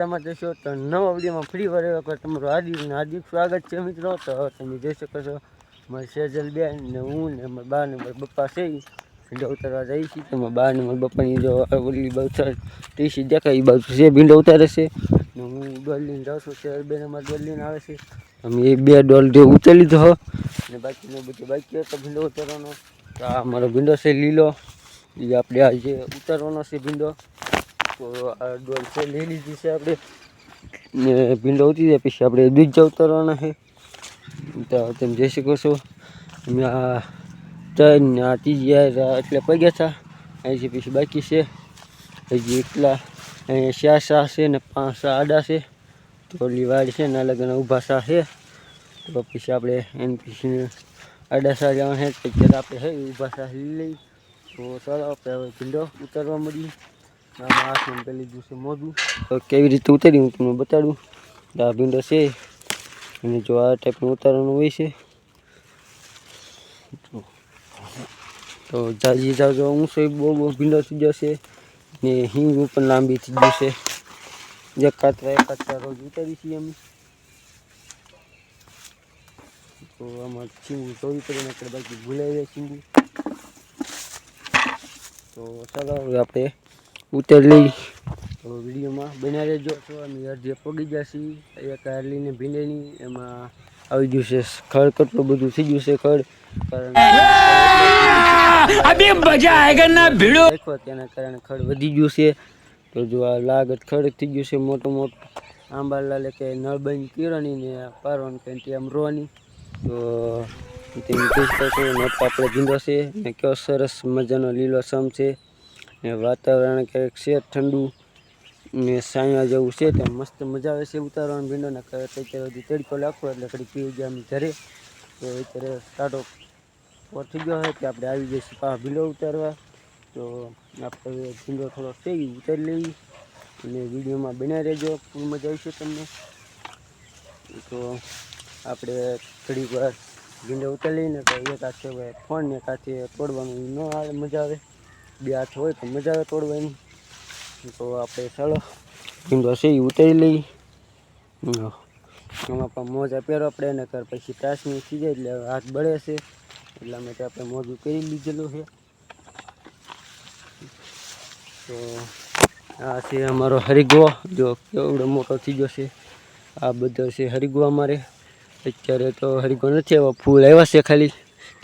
તમે જશો તો નવા વિડીયોમાં ફ્રી વાર એક તમારું હાર્દિક હાર્દિક સ્વાગત છે મિત્રો. તો તમે જોઈ શકો છો, મારી સેજલ બેન ને હું ને મારા બા ને મારા પપ્પા છે ભીંડો ઉતારવા જઈએ છીએ તો મારા બા ને મારા પપ્પાની જો ઓલી બાજુ ટીસી દેખાય એ બાજુ છે, ભીંડો ઉતારે છે. ને હું ડોલ લઈને જાઉં છું. શેર બેન અમારે ડોલ લઈને આવે છે. અમે એ બે ડોલ જે ઉતારી લીધો ને બાકીનો બધું બાકી હતો ભીંડો ઉતારવાનો. તો આ મારો ભીંડો છે લીલો. એ આપણે આ જે ઉતારવાનો છે ભીંડો. તો આ ડોલ છે લઈ લીધી છે આપણે. ને ભીંડો ઉતરી જાય, પછી આપણે બીજા ઉતારવાના છે. તો તમે જોઈ શકો છો, અમે આ ત્રણ આ ત્રીજી એટલે પગ્યા હતા. અહીંથી પછી બાકી છે. હજી એકલા, અહીંયા ચાર સા છે ને પાંચ સા આડા છે. તો ઓલી છે ને અલગ ઊભા સા છે. તો પછી આપણે એની પછી આડા સા જવાના છે. પછી આપણે હે, ઊભા સા લઈ. તો ચાલો, આપણે હવે ભીંડો ઉતારવા મળીએ. આમાં પેલી દિવસે મોઢું તો કેવી રીતે ઉતારી હું તમને બતાડું. આ ભીંડો છે. અને જો આ ટાઈપનું ઉતારવાનું હોય છે. તો- જાજી જાજો ઊંચો બહુ બહુ ભીંડો થઈ જશે. ને હિંગ પણ લાંબી થઈ જશે. એક કાતરા એક કાતરા રોજ ઉતારી છીએ અમે. તો આમાં ચીંગું ચોરી કરીને આપણે બાકી ભૂલાઈ જાય ચીંગું. તો ચાલો હવે આપણે ઉતરલી તો વિડીયોમાં બન્યા રહેજો. તો અમે અડધે પગી જશે. એક અરલીને ભીંડેની એમાં આવી ગયું છે ખડ કટલું બધું થઈ ગયું છે ખડ. કારણ મજા તેના કારણે ખડ વધી ગયું છે. તો જો આ લાગત ખડ થઈ ગયું છે મોટું મોટું. આંબાલાલે કે નળબંધ કિરણી ને પારવાની પેન્ટી આમ રોવાની. તો તેની ખુશ થશે નટ આપણે ભીંડો છે. ને કયો સરસ મજાનો લીલો સમ છે. ને વાતાવરણ ક્યાંક છે ઠંડુ ને સાયા જેવું છે તે મસ્ત મજા આવે છે ઉતારવાનું ભીંડોને અત્યારે હજી તડકો લાગતો એટલે ઘડી પી ગયા અમે ઘરે. તો અત્યારે સ્ટાર્ટો પહોંચી ગયો હોય કે આપણે આવી જઈશું પા ભીંડો ઉતારવા. તો આપણે ભીંડો થોડો થઈ ઉતારી લેવી અને વિડીયોમાં બનાવી રહેજો. ખૂબ મજા આવશે તમને. તો આપણે થોડીક વાર ભીંડો ઉતારી લઈને તો એક હાથે એક હાથે તોડવાનું ન આવે, મજા આવે. બે હાથ હોય તો મજા આવે તોડવાની. તો આપણે ચાલો ભીંડો છે એ ઉતારી લઈએ. એમાં પણ મોજા પહેરો આપણે એને કર પછી ત્રાસની થઈ જાય એટલે હાથ બળે છે. એટલા માટે આપણે મોજું કરી લીધેલું છે. તો આ છે અમારો હરિગો જો કેવડો મોટો થઈ ગયો છે. આ બધો છે હરિગો અમારે. અત્યારે તો હરિગો નથી આવ્યો, ફૂલ આવ્યા છે ખાલી.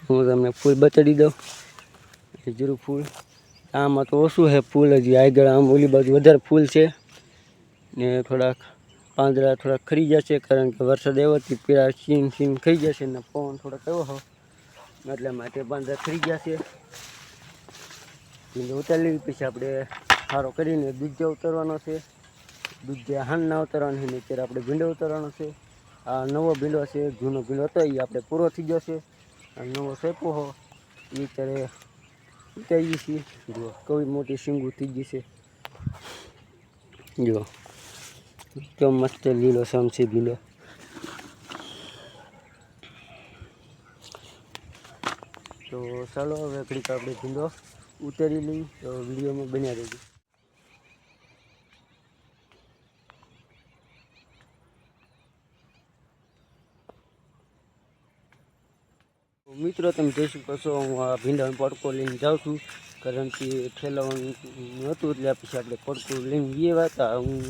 હું તમને ફૂલ બતાડી દઉં. જરૂર ફૂલ. આમાં તો ઓછું છે ફૂલ હજી. આગળ આમ ઓલી બાજુ વધારે ફૂલ છે. ને થોડાક પાંદડા થોડાક ખરી જશે કારણ કે વરસાદ આવ્યોથી પીળા સીન સીન ખાઈ જશે ને પવન થોડોક એવો હો. એટલા માટે પાંદડા ખરી ગયા છે. ભીંડો ઉતારી પછી આપણે સારો કરીને દૂધ ઉતારવાનો છે. દૂધ હાનના ના છે ને અત્યારે આપણે ભીંડો ઉતારવાનો છે. આ નવો ભીંડો છે, જૂનો ભીંડો હતો એ આપણે પૂરો થઈ ગયો છે. નવો સેપો હો. એ અત્યારે ઉતારીએ છીએ જો કઈ મોટી શીંગું થઈ ગઈ છે. જો એકદમ મસ્ત લીલો સમ છે લીલો. તો ચાલો હવે ઘડીક આપણે ભીંડો ઉતારી લઈ, તો વિડીયોમાં બન્યા રહેજો. મિત્રો, તમે જોઈ શકો હું આ ભીંડાનો પડકો લઈને જાઉં છું. કારણ કે ઠેલાવાનું હતું એટલે પછી આપણે પડકો લઈને ગઈએ હતા હું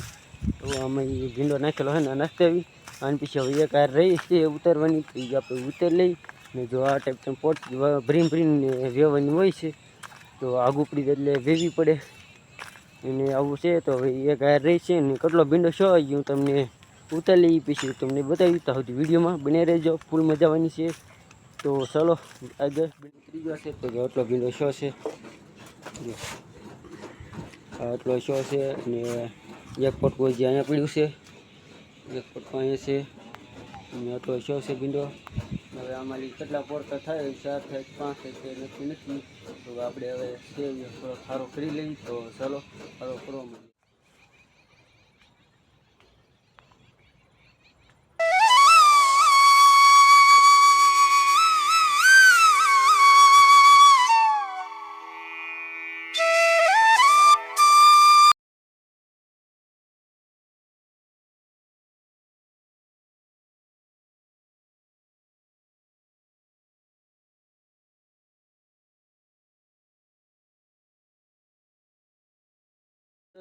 આમાં ભીંડો નાખેલો હોય ને નાસ્તે આવી અને પછી હવે એક હાર રહી છે ઉતારવાની, તો એ આપણે ઉતારી લઈ. ને જો આ ટાઈપ તમે પોટ ભરીને ભરીને વેવાની હોય છે, તો આગ જાય એટલે વેવી પડે. અને આવું છે, તો હવે એક હાર રહી છે ને કેટલો ભીંડો શો હું તમને ઉતારી લઈ પછી તમને બતાવી. તો સુધી વિડીયોમાં બને રહેજો. ફૂલ મજા આવવાની છે. તો ચાલો આગળ ત્રીજો છે. તો આટલો ભીંડો શો છે. આટલો શો છે અને એક પોટકો જે અહીંયા પીડ્યું છે. એક પોટકો અહીંયા છે. અને આટલો શો છે ભીંડો હવે આમાંથી કેટલા પોરતા થાય ચાર થાય પાંચ થાય, તે નક્કી નથી. તો આપણે હવે સેવ થોડો સારો કરી લઈએ. તો ચાલો, સારો કરવા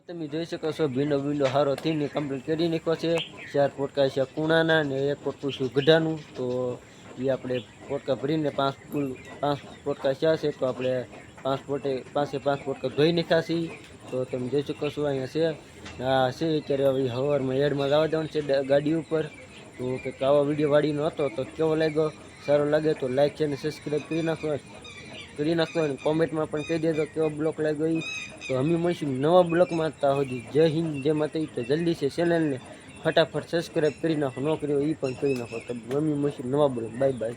તમે જોઈ શકો છો, ભીંડો ભીંડો હારો થઈને કમ્પ્લીટ કરી નાખ્યો છે. ચાર પોટકા છે કુણાના ને એક પોટકું છે ગઢાનું. તો એ આપણે પોટકા ભરીને પાંચ કુલ પાંચ પોટકા થયા છે, તો આપણે પાંચ પોટે પાંચે પાંચ પોટકા ધોઈ નાખ્યા છીએ તો તમે જોઈ શકો છો અહીંયા છે. આ છે અત્યારે હવે હવારમાં એડમાં જવા જવાનું છે ગાડી ઉપર. તો કંઈક આવો વીડિયો વાળીનો હતો તો કેવો લાગ્યો? સારો લાગે તો લાઈક છે અને સબસ્ક્રાઈબ કરી નાખો. કરી નાખો અને કોમેન્ટમાં પણ કહી દેજો કેવો બ્લોક લાગ્યો એ તો અમે મળીશું નવા બ્લોકમાં. તા સુધી જય હિન્દ, જય માતા તો જલ્દી છે ચેનલને ફટાફટ સબસ્ક્રાઈબ કરી નાખો. ન કર્યો એ પણ કરી નાખો. તો અમે મળીશું નવા બ્લોક. Bye bye.